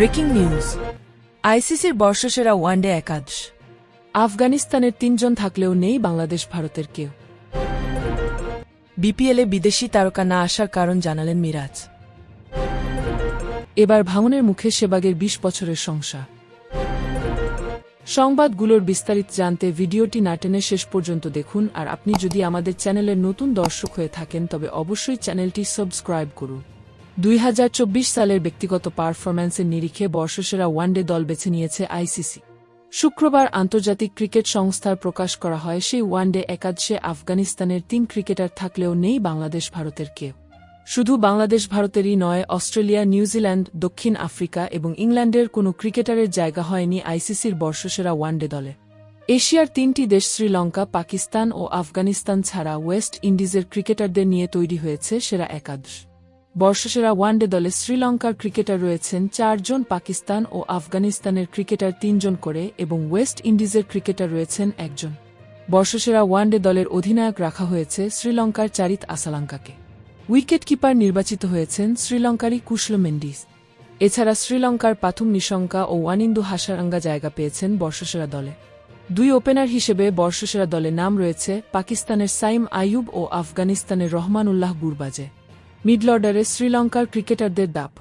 Breaking news. আইসিসির বর্ষসেরা one day একাদশ। আফগানিস্তানের তিনজন থাকলেও নেই বাংলাদেশ, ভারতের কেউ। বিপিএলে বিদেশি তারকা না আসার কারণ জানালেন মিরাজ। এবার ভাঙনের মুখে সেবাগের ২০ বছরের সংসার। সংবাদগুলোর বিস্তারিত জানতে ভিডিওটি নাটেনে শেষ পর্যন্ত দেখুন, আর আপনি যদি আমাদের চ্যানেলের নতুন দর্শক হয়ে থাকেন, তবে অবশ্যই চ্যানেলটি সাবস্ক্রাইব করুন। দুই হাজার চব্বিশ সালের ব্যক্তিগত পারফরম্যান্সের নিরিখে বর্ষসেরা ওয়ানডে দল বেছে নিয়েছে আইসিসি। শুক্রবার আন্তর্জাতিক ক্রিকেট সংস্থার প্রকাশ করা হয়, সেই ওয়ানডে একাদশে আফগানিস্তানের তিন ক্রিকেটার থাকলেও নেই বাংলাদেশ ভারতের কেউ। শুধু বাংলাদেশ ভারতেরই নয়, অস্ট্রেলিয়া, নিউজিল্যান্ড, দক্ষিণ আফ্রিকা এবং ইংল্যান্ডের কোনো ক্রিকেটারের জায়গা হয়নি আইসিসির বর্ষসেরা ওয়ানডে দলে। এশিয়ার তিনটি দেশ, শ্রীলঙ্কা, পাকিস্তান ও আফগানিস্তান ছাড়া ওয়েস্ট ইন্ডিজের ক্রিকেটারদের নিয়ে তৈরি হয়েছে সেরা একাদশ। বর্ষসেরা ওয়ানডে দলে শ্রীলঙ্কার ক্রিকেটার রয়েছেন চারজন, পাকিস্তান ও আফগানিস্তানের ক্রিকেটার তিনজন করে এবং ওয়েস্ট ইন্ডিজের ক্রিকেটার রয়েছেন একজন। বর্ষসেরা ওয়ানডে দলের অধিনায়ক রাখা হয়েছে শ্রীলঙ্কার চারিত আসালাঙ্কাকে। উইকেট কিপার নির্বাচিত হয়েছেন শ্রীলঙ্কারই কুশল মেন্ডিস। এছাড়া শ্রীলঙ্কার পাথুম নিশঙ্কা ও ওয়ানিন্দু হাসারাঙ্গা জায়গা পেয়েছেন বর্ষসেরা দলে। দুই ওপেনার হিসেবে বর্ষসেরা দলে নাম রয়েছে পাকিস্তানের সাইম আইয়ুব ও আফগানিস্তানের রহমান উল্লাহ গুরবাজে। মিডল অর্ডারে শ্রীলঙ্কার ক্রিকেটারদের দাপ।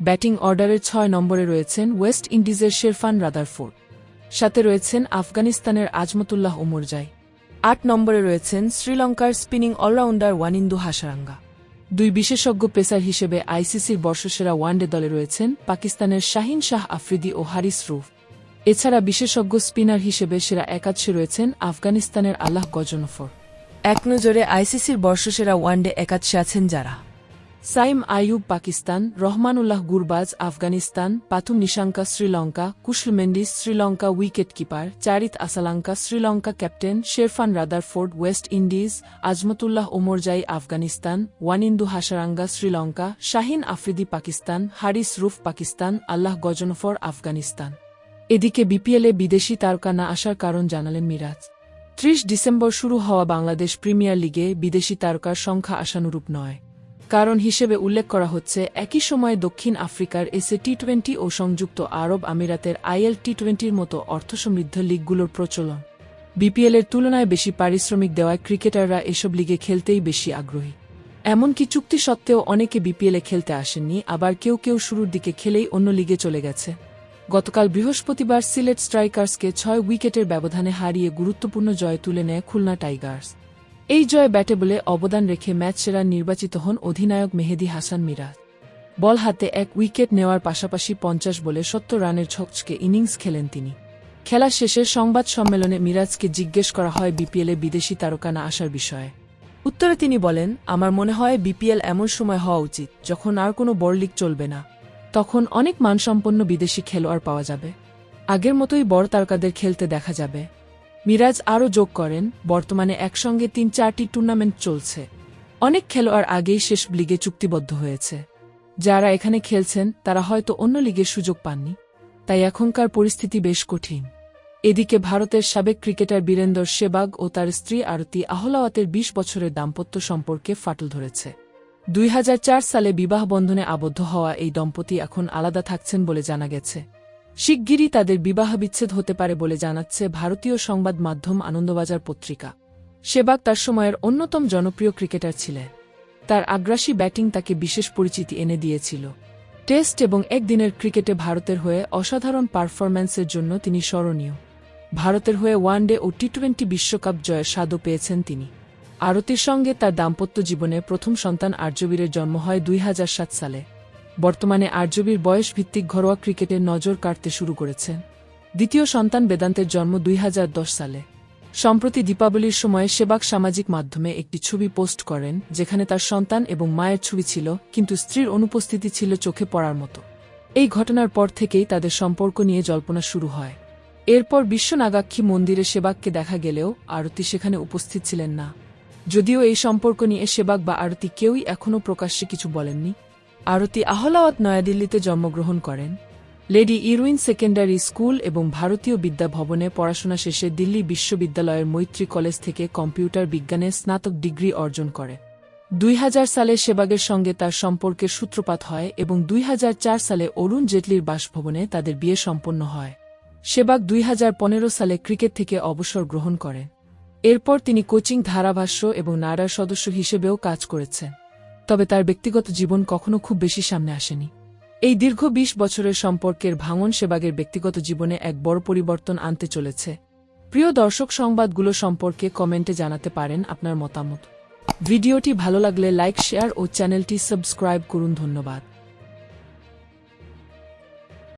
ব্যাটিং অর্ডারের ছয় নম্বরে রয়েছেন ওয়েস্ট ইন্ডিজের শেরফান রাদারফোর্ড। সাথে রয়েছেন আফগানিস্তানের আজমতুল্লাহ ওমরজাই। আট নম্বরে রয়েছেন শ্রীলঙ্কার স্পিনিং অলরাউন্ডার ওয়ানিন্দু হাসারাঙ্গা। দুই বিশেষজ্ঞ পেসার হিসেবে আইসিসির বর্ষসেরা ওয়ানডে দলে রয়েছেন পাকিস্তানের শাহিন শাহ আফ্রিদি ও হারিস রুফ। এছাড়া বিশেষজ্ঞ স্পিনার হিসেবে সেরা একাদশে রয়েছেন আফগানিস্তানের আল্লাহ গজনফর। এক নজরে আইসিসির বর্ষসেরা ওয়ানডে একাদশে আছেন যারা। Saim Ayub Pakistan, Rahmanullah Gurbaz Afghanistan Pathum Nissanka Sri Lanka, Kusal Mendis Sri Lanka wicket keeper Charith Asalanka Sri Lanka captain, Sherfane Rutherford West Indies, Azmatullah Omarzai Afghanistan, Wanindu Hasaranga Sri Lanka, Shaheen Afridi Pakistan, Haris Rauf Pakistan, Allah Ghazanfar Afghanistan. এদিকে বিপিএলে বিদেশি তারকা না আসার কারণ জানালেন মিরাজ। ত্রিশ December শুরু হওয়া বাংলাদেশ প্রিমিয়ার লিগে বিদেশি তারকার সংখ্যা আশানুরূপ নয়। কারণ হিসেবে উল্লেখ করা হচ্ছে, একই সময়ে দক্ষিণ আফ্রিকার এসএ টি টোয়েন্টি ও সংযুক্ত আরব আমিরাতের আইএল টি টোয়েন্টির মতো অর্থসমৃদ্ধ লিগগুলোর প্রচলন। বিপিএলের তুলনায় বেশি পারিশ্রমিক দেওয়ায় ক্রিকেটাররা এসব লিগে খেলতেই বেশি আগ্রহী। এমনকি চুক্তি সত্ত্বেও অনেকে বিপিএলে খেলতে আসেননি, আবার কেউ কেউ শুরুর দিকে খেলেই অন্য লিগে চলে গেছে। গতকাল বৃহস্পতিবার সিলেট স্ট্রাইকার্সকে ছয় উইকেটের ব্যবধানে হারিয়ে গুরুত্বপূর্ণ জয় তুলে নেয় খুলনা টাইগার্স। এই জয় ব্যাটে বলে অবদান রেখে ম্যাচ সেরা নির্বাচিত হন অধিনায়ক মেহেদি হাসান মিরাজ। বল হাতে এক উইকেট নেওয়ার পাশাপাশি পঞ্চাশ বলে সত্তর রানের ছকচকে ইনিংস খেলেন তিনি। খেলা শেষে সংবাদ সম্মেলনে মিরাজকে জিজ্ঞেস করা হয় বিপিএলে বিদেশি তারকা না আসার বিষয়ে। উত্তরে তিনি বলেন, আমার মনে হয় বিপিএল এমন সময় হওয়া উচিত, যখন আর কোনো বড় লিগ চলবে না। তখন অনেক মানসম্পন্ন বিদেশি খেলোয়াড় পাওয়া যাবে। আগের মতোই বড় তারকাদের খেলতে দেখা যাবে। মিরাজ আরও যোগ করেন, বর্তমানে একসঙ্গে তিন চারটি টুর্নামেন্ট চলছে। অনেক খেলোয়াড় আগেই শেষ লিগে চুক্তিবদ্ধ হয়েছে। যারা এখানে খেলছেন, তারা হয়তো অন্য লিগের সুযোগ পাননি। তাই এখনকার পরিস্থিতি বেশ কঠিন। এদিকে ভারতের সাবেক ক্রিকেটার বীরেন্দর সেবাগ ও তার স্ত্রী আরতি আহলাওয়াতের ২০ বছরের দাম্পত্য সম্পর্কে ফাটল ধরেছে। দুই হাজার চার সালে বিবাহ বন্ধনে আবদ্ধ হওয়া এই দম্পতি এখন আলাদা থাকছেন বলে জানা গেছে। শিগগিরই তাদের বিবাহ বিচ্ছেদ হতে পারে বলে জানাচ্ছে ভারতীয় সংবাদ মাধ্যম আনন্দবাজার পত্রিকা। সেবাগ তার সময়ের অন্যতম জনপ্রিয় ক্রিকেটার ছিলেন। তার আগ্রাসী ব্যাটিং তাকে বিশেষ পরিচিতি এনে দিয়েছিল। টেস্ট এবং একদিনের ক্রিকেটে ভারতের হয়ে অসাধারণ পারফরম্যান্সের জন্য তিনি স্মরণীয়। ভারতের হয়ে ওয়ানডে ও টি টোয়েন্টি বিশ্বকাপ জয়ের স্বাদও পেয়েছেন তিনি। আরতির সঙ্গে তার দাম্পত্য জীবনে প্রথম সন্তান আর্যবীরের জন্ম হয় দুই হাজার সাত সালে। বর্তমানে আর্যবীর বয়স ভিত্তিক ঘরোয়া ক্রিকেটে নজর কাটতে শুরু করেছেন দ্বিতীয় সন্তান বেদান্তের জন্ম দুই হাজার দশ সালে। সম্প্রতি দীপাবলির সময় সেবাক সামাজিক মাধ্যমে একটি ছবি পোস্ট করেন, যেখানে তার সন্তান এবং মায়ের ছবি ছিল, কিন্তু স্ত্রীর অনুপস্থিতি ছিল চোখে পড়ার মতো। এই ঘটনার পর থেকেই তাদের সম্পর্ক নিয়ে জল্পনা শুরু হয়। এরপর বিশ্বনাগাক্ষী মন্দিরে সেবাককে দেখা গেলেও আরতি সেখানে উপস্থিত ছিলেন না। যদিও এই সম্পর্ক নিয়ে সেবাক বা আরতি কেউই এখনও প্রকাশ্যে কিছু বলেননি। আরতি আহলাওয়াত নয়াদিল্লিতে জন্মগ্রহণ করেন। লেডি ইরুইন সেকেন্ডারি স্কুল এবং ভারতীয় বিদ্যা ভবনে পড়াশোনা শেষে দিল্লি বিশ্ববিদ্যালয়ের মৈত্রী কলেজ থেকে কম্পিউটার বিজ্ঞানে স্নাতক ডিগ্রি অর্জন করে। দুই হাজার সালে সেবাগের সঙ্গে তার সম্পর্কের সূত্রপাত হয় এবং দুই হাজার চার সালে অরুণ জেটলির বাসভবনে তাদের বিয়ে সম্পন্ন হয়। সেবাগ দুই হাজার পনেরো সালে ক্রিকেট থেকে অবসর গ্রহণ করেন। এরপর তিনি কোচিং ধারাভাষ্য এবং নাডার সদস্য হিসেবেও কাজ করেছেন। তবে তার ব্যক্তিগত জীবন কখনো খুব বেশি সামনে আসেনি। এই দীর্ঘ বিশ বছরের সম্পর্কের ভাঙন সেবাগের ব্যক্তিগত জীবনে এক বড় পরিবর্তন আনতে চলেছে। প্রিয় দর্শক সংবাদগুলো সম্পর্কে কমেন্টে জানাতে পারেন আপনার মতামত। ভিডিওটি ভালো লাগলে লাইক, শেয়ার ও চ্যানেলটি সাবস্ক্রাইব করুন ধন্যবাদ।